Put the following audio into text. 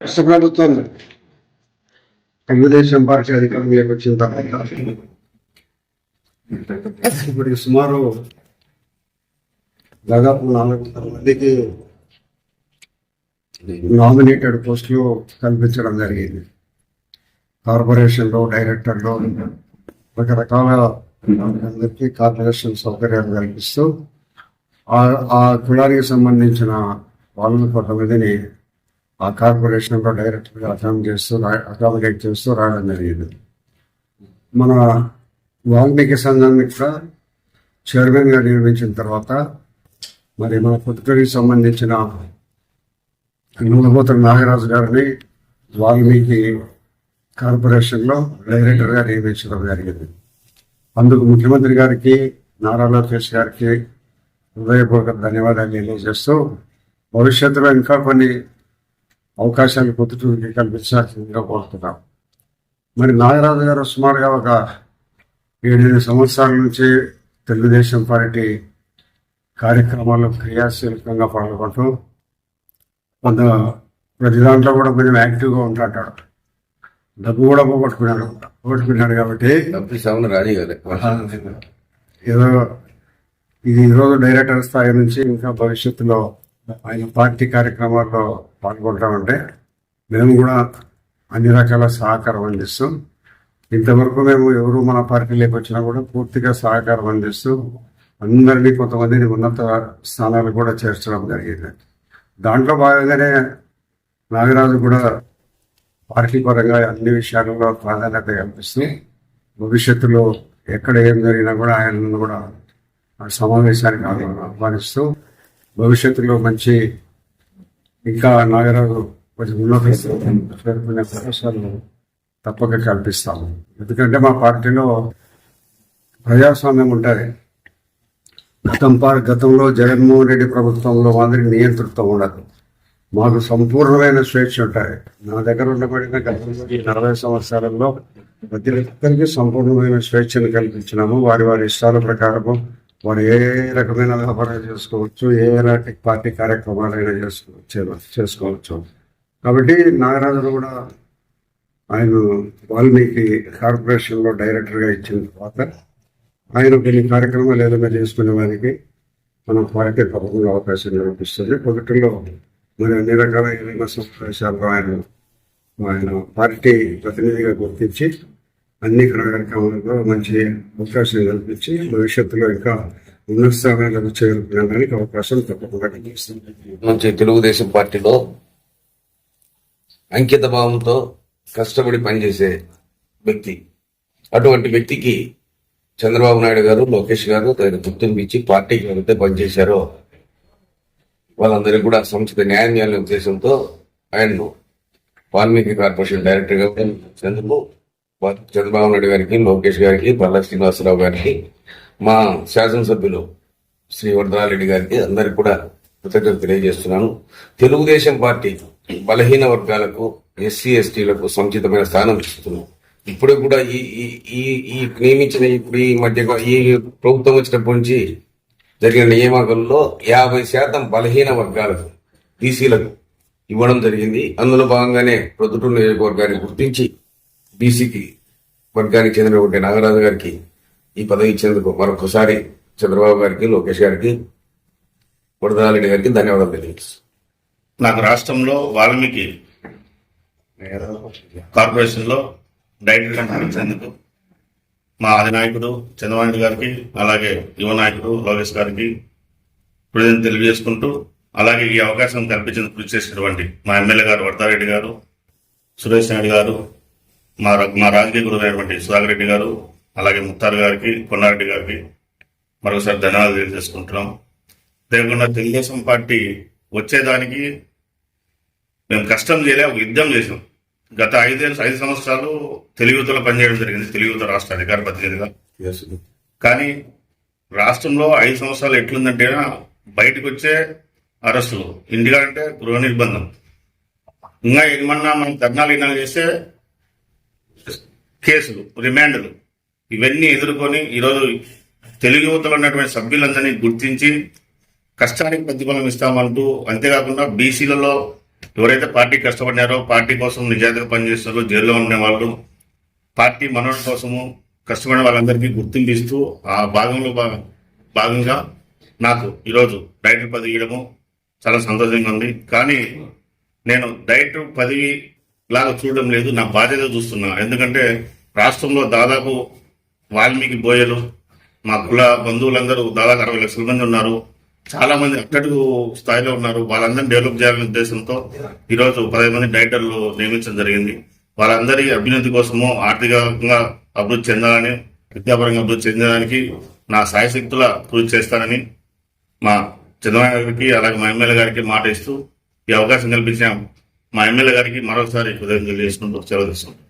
కష్టపడుతుంది ప్రభుత్వం తెలుగుదేశం పార్టీ అధికారంలోకి వచ్చిన తర్వాత ఇప్పటికి సుమారు దాదాపు నాలుగు వందల మందికి నామినేటెడ్ పోస్టులు కల్పించడం జరిగింది. కార్పొరేషన్లో డైరెక్టర్లో రకరకాల అందరికీ కార్పొరేషన్ సౌకర్యాలు కల్పిస్తూ ఆ- ఆ కులానికి సంబంధించిన వాళ్ళని కొంతమందిని ఆ కార్పొరేషన్ కూడా డైరెక్ట్గా అకామిడేట్ చేస్తూ అకామిడేట్ చేస్తూ రావడం జరిగింది. మన వాల్మీకి సంఘాన్ని కూడా చైర్మన్గా నిర్మించిన తర్వాత మరి మన పుట్టుకడికి సంబంధించిన నూనెపోతుల నాగరాజు గారిని వాల్మీకి కార్పొరేషన్లో డైరెక్టర్గా నియమించడం జరిగింది. అందుకు ముఖ్యమంత్రి గారికి నారా లోకేష్ గారికి హృదయపూర్వక ధన్యవాదాలు తెలియజేస్తూ భవిష్యత్తులో ఇంకా కొన్ని అవకాశాలు పొద్దుటూరికి కల్పించాల్సిందిగా కోరుతున్నాం మరి నాగరాజు గారు సుమారుగా ఒక ఏడెనిమిది సంవత్సరాల నుంచి తెలుగుదేశం పార్టీ కార్యక్రమాల్లో క్రియాశీలకంగా పాల్గొంటూ కొంత ప్రతి దాంట్లో కూడా కొంచెం యాక్టివ్గా ఉంటాడు. డబ్బు కూడా పోగొట్టుకున్నాడు. పోగొట్టుకున్నాడు కాబట్టి ఏదో ఇది ఈరోజు డైరెక్టర్ స్థాయి నుంచి ఇంకా భవిష్యత్తులో ఆయన పార్టీ కార్యక్రమాల్లో పాల్గొంటామంటే మేము కూడా అన్ని రకాల సహకారం అందిస్తాం. ఇంతవరకు మేము ఎవరు మన పార్టీలోకి వచ్చినా కూడా పూర్తిగా సహకారం అందిస్తూ అందరినీ కొంతమందిని ఉన్నత స్థానాలు కూడా చేర్చడం జరిగింది. దాంట్లో భాగంగానే నాగరాజు కూడా పార్టీ పరంగా అన్ని విషయాలలో ప్రాధాన్యత కల్పిస్తూ భవిష్యత్తులో ఎక్కడ ఏం జరిగినా కూడా ఆయనను కూడా సమావేశానికి ఆహ్వానిస్తూ భవిష్యత్తులో మంచి ఇంకా నాగరాజు కొంచెం ఉన్నత అవకాశాలు తప్పక కల్పిస్తాము. ఎందుకంటే మా పార్టీలో ప్రజాస్వామ్యం ఉంటుంది. గతం పార్ గతంలో జగన్మోహన్ రెడ్డి ప్రభుత్వంలో మాదిరి నియంతృత్వం ఉండదు. మాకు సంపూర్ణమైన స్వేచ్ఛ ఉంటాయి నా దగ్గర ఉండబడిన గతంలో ఈ నలభై సంవత్సరాలలో ప్రతి ఒక్కరికి సంపూర్ణమైన స్వేచ్ఛను కల్పించినాము. వారి వారి ఇష్టాల ప్రకారము వారు ఏ రకమైన వ్యాపారాలు చేసుకోవచ్చు ఏ ఎలాంటి పార్టీ కార్యక్రమాలైనా చేసుకోవచ్చు చేసుకోవచ్చు. కాబట్టి నాగరాజు కూడా ఆయన వాల్మీకి కార్పొరేషన్లో డైరెక్టర్గా ఇచ్చిన తర్వాత ఆయన కొన్ని కార్యక్రమాలు ఏదైనా చేసుకునే వారికి మన పార్టీ తప్పకుండా అవకాశం కనిపిస్తుంది ఒకటిలో మరి అన్ని రకాల సమావేశాల్లో ఆయన ఆయన పార్టీ ప్రతినిధిగా గుర్తించి అన్ని కార్యక్రమాలలో మంచి అవకాశం కల్పించి భవిష్యత్తులో ఇంకా ఉన్నత స్థానాలకు చేరుకునేదానికి అవకాశం తప్పకుండా కల్పిస్తుంది మంచి తెలుగుదేశం పార్టీలో అంకిత భావంతో కష్టపడి పనిచేసే వ్యక్తి. అటువంటి వ్యక్తికి చంద్రబాబు నాయుడు గారు లోకేష్ గారు తగిన గుర్తింపు ఇచ్చి పార్టీకి ఎవరైతే పనిచేశారో వాళ్ళందరికీ కూడా సముచిత న్యాయం చేయాలనే ఉద్దేశంతో ఆయన్ను వాల్మీకి కార్పొరేషన్ డైరెక్టర్గా చంద్రబాబు చంద్రబాబు నాయుడు గారికి లోకేష్ గారికి పల్లా శ్రీనివాసరావు గారికి మా శాసనసభ్యులు శ్రీ వరదరారెడ్డి గారికి అందరికి కూడా కృతజ్ఞతలు తెలియజేస్తున్నాను. తెలుగుదేశం పార్టీ బలహీన వర్గాలకు ఎస్సీ ఎస్టీలకు సముచితమైన స్థానం ఇస్తున్నాం. ఇప్పుడు కూడా ఈ ఈ- ఈ ఈ నియమించిన ఇప్పుడు ఈ మధ్య ఈ ప్రభుత్వం వచ్చినప్పటి నుంచి జరిగిన నియామకంలో యాభై శాతం బలహీన వర్గాలకు బీసీలకు ఇవ్వడం జరిగింది. అందులో భాగంగానే ప్రొద్దుటూరు నియోజకవర్గాన్ని గుర్తించి బీసీకి వర్గానికి చెందినటువంటి నాగరాజు గారికి ఈ పదవి ఇచ్చేందుకు మరొకసారి చంద్రబాబు గారికి లోకేష్ గారికి వరదరారెడ్డి గారికి ధన్యవాదాలు తెలియజేస్తాను నాకు రాష్ట్రంలో వాల్మీకి కార్పొరేషన్లో డైరెక్టర్ డైరెక్టర్గా మా అధినాయకుడు చంద్రబాబు గారికి అలాగే యువ నాయకుడు లోకేష్ గారికి ప్రజలను తెలియజేసుకుంటూ అలాగే ఈ అవకాశం కల్పించిన కృషి చేసినటువంటి మా ఎమ్మెల్యే గారు వరదారెడ్డి గారు సురేష్ నాయుడు గారు మా మా రాజకీయ గురువు అయినటువంటి సుధాకర్ రెడ్డి గారు అలాగే ముత్తార్ గారికి కొండారెడ్డి గారికి మరొకసారి ధన్యవాదాలు తెలియజేసుకుంటున్నాం. అంతేకాకుండా తెలుగుదేశం పార్టీ వచ్చేదానికి మేము కష్టం చేయలే ఒక యుద్ధం చేసాం గత ఐదేళ్ళు ఐదు సంవత్సరాలు తెలుగుతలో పనిచేయడం జరిగింది తెలుగుత రాష్ట్ర అధికార ప్రతినిధిగా. కానీ రాష్ట్రంలో ఐదు సంవత్సరాలు ఎట్లుందంటే బయటకు వచ్చే అరెస్టులు ఇండియా అంటే గృహ నిర్బంధం. ఇంకా ఏమన్నా మనం ధర్నాలు ఇన్నాళ్ళు చేస్తే కేసులు రిమాండ్లు ఇవన్నీ ఎదుర్కొని ఈరోజు తెలుగు యువతలో ఉన్నటువంటి సభ్యులందరినీ గుర్తించి కష్టానికి ప్రతిఫలం ఇస్తామంటూ అంతేకాకుండా బీసీలలో ఎవరైతే పార్టీ కష్టపడినారో పార్టీ కోసం నిజాయితీగా పనిచేస్తున్నారో జైల్లో ఉండే వాళ్ళు పార్టీ మనోడి కోసము కష్టపడిన వాళ్ళందరికీ గుర్తింపు ఇస్తూ ఆ భాగంలో భాగంగా నాకు ఈరోజు డైరెక్టర్ పదవి ఇవ్వడము చాలా సంతోషంగా ఉంది. కానీ నేను డైరెక్టర్ పదవి లాగా చూడడం లేదు నా బాధ్యత చూస్తున్నా. ఎందుకంటే రాష్ట్రంలో దాదాపు వాల్మీకి బోయలు మా కుల బంధువులందరూ దాదాపు అరవై లక్షల మంది ఉన్నారు. చాలా మంది అట్టడుగు స్థాయిలో ఉన్నారు. వాళ్ళందరినీ డెవలప్ చేయాలనే ఉద్దేశంతో ఈరోజు పదహైదు మంది డైరెక్టర్లు నియమించడం జరిగింది. వాళ్ళందరి అభ్యున్నతి కోసము ఆర్థికంగా అభివృద్ధి చెందాలని విద్యాపరంగా అభివృద్ధి చెందడానికి నా సాయశక్తుల కృషి చేస్తానని మా చంద్రబాబు గారికి అలాగే మా ఎమ్మెల్యే గారికి మాట ఇస్తూ ఈ అవకాశం కల్పించిన మా ఎమ్మెల్యే గారికి మరోసారి హృదయం తెలియజేసుకుంటూ సెలవు తీసుకుంటాం